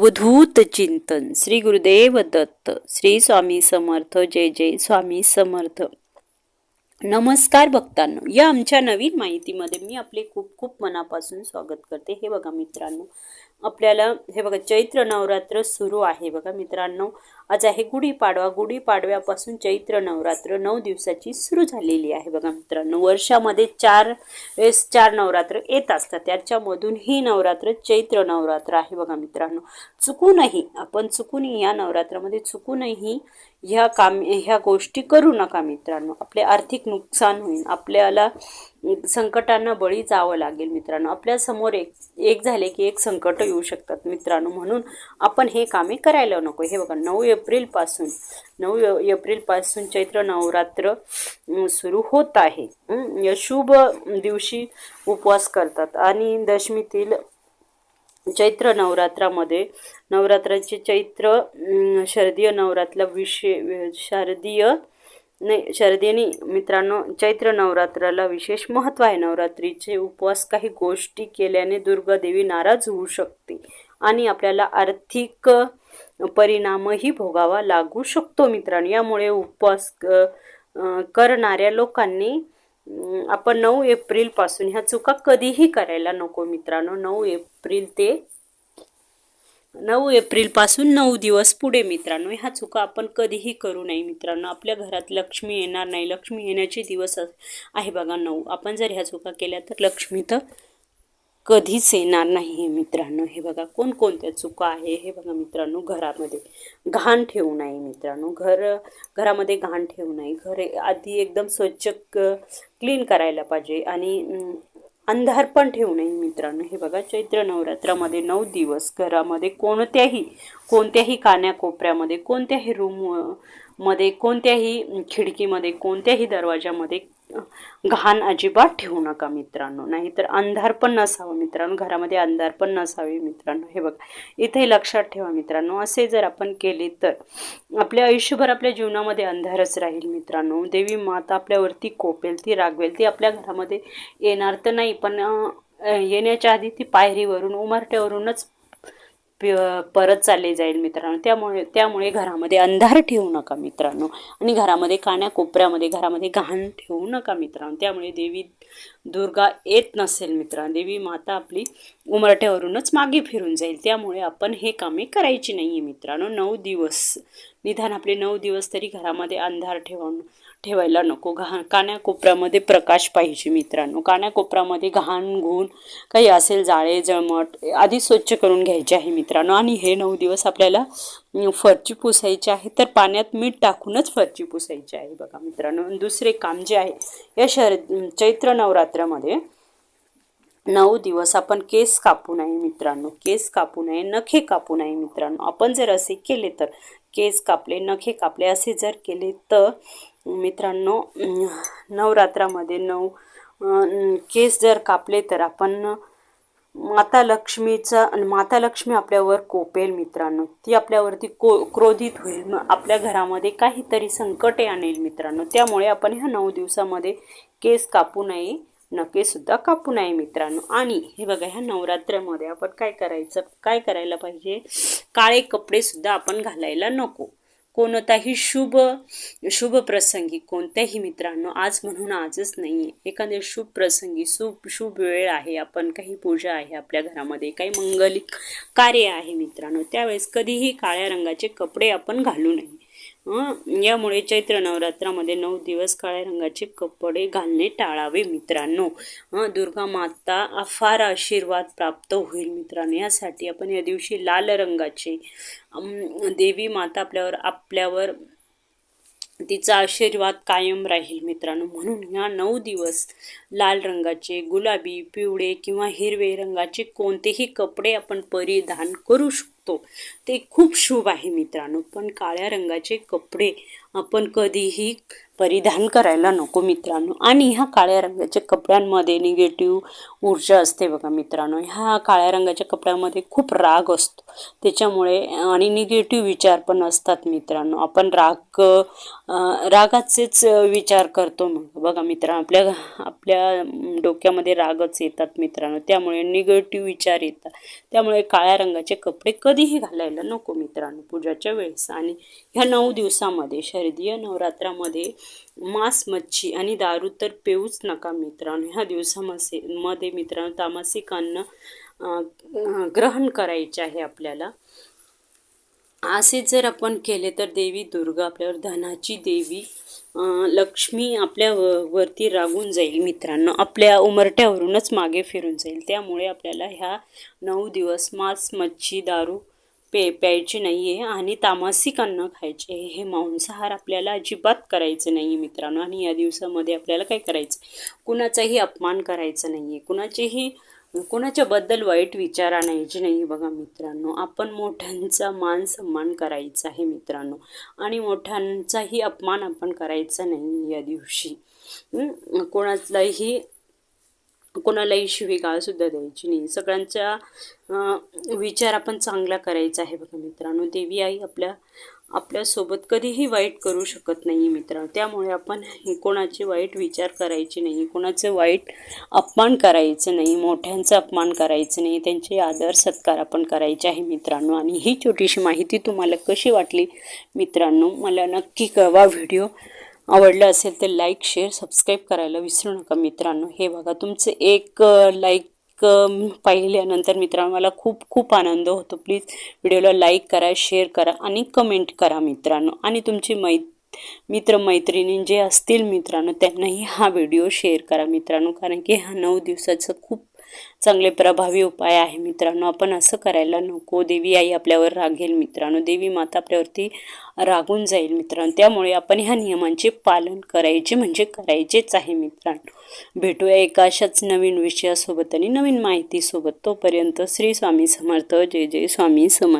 अवधूत चिंतन. श्री गुरुदेव दत्त. श्री स्वामी समर्थ. जय जय स्वामी समर्थ. नमस्कार भक्तांनो. या आमच्या नवीन माहितीमध्ये मी आपले खूप खूप मनापासून स्वागत करते. हे बघा मित्रांनो आपल्याला हे बघा चैत्र नवरात्र सुरू आहे बघा मित्रांनो. आज आहे गुढीपाडवा. गुढीपाडव्यापासून चैत्र नवरात्र नऊ दिवसाची सुरू झालेली आहे बघा मित्रांनो. वर्षामध्ये चार वेळेस चार नवरात्र येत असतात त्याच्यामधून ही नवरात्र चैत्र नवरात्र आहे बघा मित्रांनो. चुकूनही आपण चुकूनही या नवरात्रामध्ये चुकूनही ह्या काम ह्या गोष्टी करू नका मित्रांनो. आपले आर्थिक नुकसान होईल. आपल्याला संकटांना बळी जावं लागेल मित्रांनो. आपल्यासमोर एक एक झाले की एक संकट येऊ शकतात मित्रांनो. म्हणून आपण हे कामे करायला नको. हे बघा नऊ एप्रिलपासून नऊ एप्रिलपासून चैत्र नवरात्र सुरू होत आहे. शुभ दिवशी उपवास करतात. आणि दशमीतील चैत्र नवरात्रामध्ये नवरात्राचे चैत्र शारदीय नवरात्र विशे शारदीय नाही शरदेनी मित्रांनो चैत्र नवरात्राला विशेष महत्त्व आहे. नवरात्रीचे उपवास काही गोष्टी केल्याने दुर्गादेवी नाराज होऊ शकते आणि आपल्याला आर्थिक परिणामही भोगावा लागू शकतो मित्रांनो. यामुळे उपवास क- करणाऱ्या लोकांनी आपण नऊ एप्रिलपासून ह्या चुका कधीही करायला नको मित्रांनो. नऊ एप्रिल ते नऊ एप्रिलपासून नऊ दिवस पुढे मित्रांनो. ह्या चुका आपण कधीही करू नये मित्रांनो. आपल्या घरात लक्ष्मी येणार नाही. लक्ष्मी येण्याचे दिवस अस- आहे बघा नऊ. आपण जर ह्या चुका केल्या तर लक्ष्मी तर कधीच येणार नाही मित्रांनो. हे बघा कोणकोणत्या चुका आहे हे बघा मित्रांनो घरामध्ये. घाण ठेवू नये मित्रांनो. घर घरामध्ये घाण ठेवू नये. घर आधी एकदम स्वच्छ क्लीन करायला पाहिजे. आणि अंधार पण ठेवू नये मित्रांनो. हे बघा चैत्र नवरात्रामध्ये नऊ दिवस घरामध्ये कोणत्याही कोणत्याही कान्याकोपऱ्यामध्ये कोणत्याही रूम मध्ये कोणत्याही खिडकीमध्ये कोणत्याही दरवाजामध्ये घाण अजिबात ठेवू नका मित्रांनो. नाहीतर अंधार पण नसावं मित्रांनो. घरामध्ये अंधार पण नसावे मित्रांनो. हे बघा. इथे लक्षात ठेवा मित्रांनो. असे जर आपण केले तर आपल्या आयुष्यभर आपल्या जीवनामध्ये अंधारच राहील मित्रांनो. देवी माता आपल्यावरती कोपेल ती रागवेल. ती आपल्या घरामध्ये येणार तर नाही पण येण्याच्या आधी ती पायरीवरून उमरट्यावरूनच प- परत चालले जाईल मित्रांनो. त्यामुळे त्यामुळे घरामध्ये अंधार ठेवू नका मित्रांनो. आणि घरामध्ये कान्या कोपऱ्यामध्ये घरामध्ये घाण ठेवू नका मित्रांनो. त्यामुळे देवी दुर्गा येत नसेल मित्रांनो. देवी माता आपली उमरट्यावरूनच मागे फिरून जाईल. त्यामुळे आपण हे कामे करायची नाही आहे मित्रांनो. नऊ दिवस. निधान आपले नऊ दिवस तरी घरामध्ये अंधार ठेवून ठेवायला नको. घाण कान्याकोपऱ्यामध्ये प्रकाश पाहिजे मित्रांनो. कान्याकोपऱ्यामध्ये घाण घुण काही असेल जाळे जळमट आधी स्वच्छ करून घ्यायचे आहे मित्रांनो. आणि हे नऊ दिवस आपल्याला फरची पुसायची आहे तर पाण्यात मीठ टाकूनच फरची पुसायची आहे. बघा मित्रांनो दुसरे काम जे आहे या शर चैत्र नवरात्रामध्ये नऊ दिवस आपण केस कापू नये मित्रांनो. केस कापू नये नखे कापू नये मित्रांनो. आपण जर असे केले तर केस कापले नखे कापले असे जर केले तर मित्रांनो नवरात्रामध्ये नऊ केस जर कापले तर आपण माता लक्ष्मीचा आणि माता लक्ष्मी आपल्यावर कोपेल मित्रांनो. ती आपल्यावरती को क्रोधित होईल. मग आपल्या घरामध्ये काहीतरी संकटे आणेल मित्रांनो. त्यामुळे आपण ह्या नऊ दिवसामध्ये केस कापू नये नकेसुद्धा कापू नये मित्रांनो. आणि हे बघा ह्या नवरात्रामध्ये आपण काय करायचं? काय करायला पाहिजे? काळे कपडेसुद्धा आपण घालायला नको. कोणताही शुभ शुभ प्रसंगी कोणत्याही मित्रांनो आज म्हणून आजच नाही आहे एखाद्या शुभ प्रसंगी शुभ शुभ वेळ आहे आपण काही पूजा आहे आपल्या घरामध्ये काही मंगलिक कार्य आहे मित्रांनो त्यावेळेस कधीही काळ्या रंगाचे कपडे आपण घालू नये. यामुळे चैत्र नवरात्रामध्ये नऊ दिवस काळ्या रंगाचे कपडे घालणे टाळावे मित्रांनो. दुर्गा माता अफार आशीर्वाद प्राप्त होईल मित्रांनो. यासाठी आपण या दिवशी लाल रंगाचे देवी माता आपल्यावर आपल्यावर तिचा आशीर्वाद कायम राहील मित्रांनो. म्हणून ह्या नऊ दिवस लाल रंगाचे गुलाबी पिवळे किंवा हिरवे रंगाचे कोणतेही कपडे आपण परिधान करू शकतो. ते खूप शुभ आहे मित्रांनो. पण काळ्या रंगाचे कपडे आपण कधीही परिधान करायला नको मित्रांनो. आणि ह्या काळ्या रंगाच्या कपड्यांमध्ये निगेटिव्ह ऊर्जा असते बघा मित्रांनो. ह्या काळ्या रंगाच्या कपड्यामध्ये खूप राग असतो. त्याच्यामुळे आणि निगेटिव्ह विचार पण असतात मित्रांनो. आपण राग रागाचेच विचार करतो मग. बघा मित्रांनो आपल्या आपल्या डोक्यामध्ये रागच येतात मित्रांनो. त्यामुळे निगेटिव्ह विचार येतात. त्यामुळे काळ्या रंगाचे कपडे कधीही घालायला नको मित्रांनो पूजाच्या वेळेस. आणि ह्या नऊ दिवसामध्ये शरदीय नवरात्रामध्ये मांस मच्छी आणि दारू तर पेऊच नका मित्रांनो. ह्या दिवसामध्ये मध्ये मित्रांनो तामसिक अन्न ग्रहण करायचे आहे आपल्याला. असे जर आपण केले तर देवी दुर्गा आपल्यावर धनाची देवी लक्ष्मी आपल्या वरती रागून जाईल मित्रांनो. आपल्या उमरट्यावरूनच मागे फिरून जाईल. त्यामुळे आपल्याला ह्या नऊ दिवस मांस मच्छी दारू पे प्यायचे नाही आहे आणि तामसिक अन्न खायचे. आहे. हे मांसाहार आपल्याला अजिबात करायचं नाही आहे मित्रांनो. आणि या दिवसामध्ये आपल्याला काय करायचं? कुणाचाही अपमान करायचा नाही आहे कुणाचेही कोणाच्याबद्दल वाईट विचार आणायचे नाही बघा मित्रांनो. आपण मोठ्यांचा मान सन्मान करायचा आहे मित्रांनो. आणि मोठ्यांचाही अपमान आपण करायचा नाही या दिवशी. हं? कोणालाही शिवीगाळसुद्धा द्यायची नाही. सगळ्यांचा विचार आपण चांगला करायचा आहे बघा मित्रांनो. देवी आई आपल्या आपल्यासोबत कधीही वाईट करू शकत नाही मित्रांनो. त्यामुळे आपण कोणाचे वाईट विचार करायचे नाही कोणाचे वाईट अपमान करायचं नाही मोठ्यांचा अपमान करायचं नाही त्यांचे आदर सत्कार आपण करायचे आहे मित्रांनो. आणि ही छोटीशी माहिती तुम्हाला कशी वाटली मित्रांनो मला नक्की कळवा. व्हिडिओ आवडलं असेल तर लाईक शेअर सबस्क्राईब करायला विसरू नका मित्रांनो. हे बघा तुमचं एक लाईक पाहिल्यानंतर मित्रांनो मला खूप खूप आनंद होतो. प्लीज व्हिडिओला लाईक करा शेअर करा आणि कमेंट करा मित्रांनो. आणि तुमची मै मित्रमैत्रिणी जे असतील मित्रांनो त्यांनाही हा व्हिडिओ शेअर करा मित्रांनो. कारण की हा नऊ दिवसाचं खूप चांगले प्रभावी उपाय आहे मित्रांनो. आपण असं करायला नको. देवी आई आपल्यावर रागेल मित्रांनो. देवी माता आपल्यावरती रागून जाईल मित्रांनो. त्यामुळे आपण ह्या नियमांचे पालन करायचे म्हणजे करायचेच आहे मित्रांनो. भेटूया एका अशाच नवीन विषयासोबत आणि नवीन माहितीसोबत. तोपर्यंत श्री स्वामी समर्थ. जय जय स्वामी समर्थ.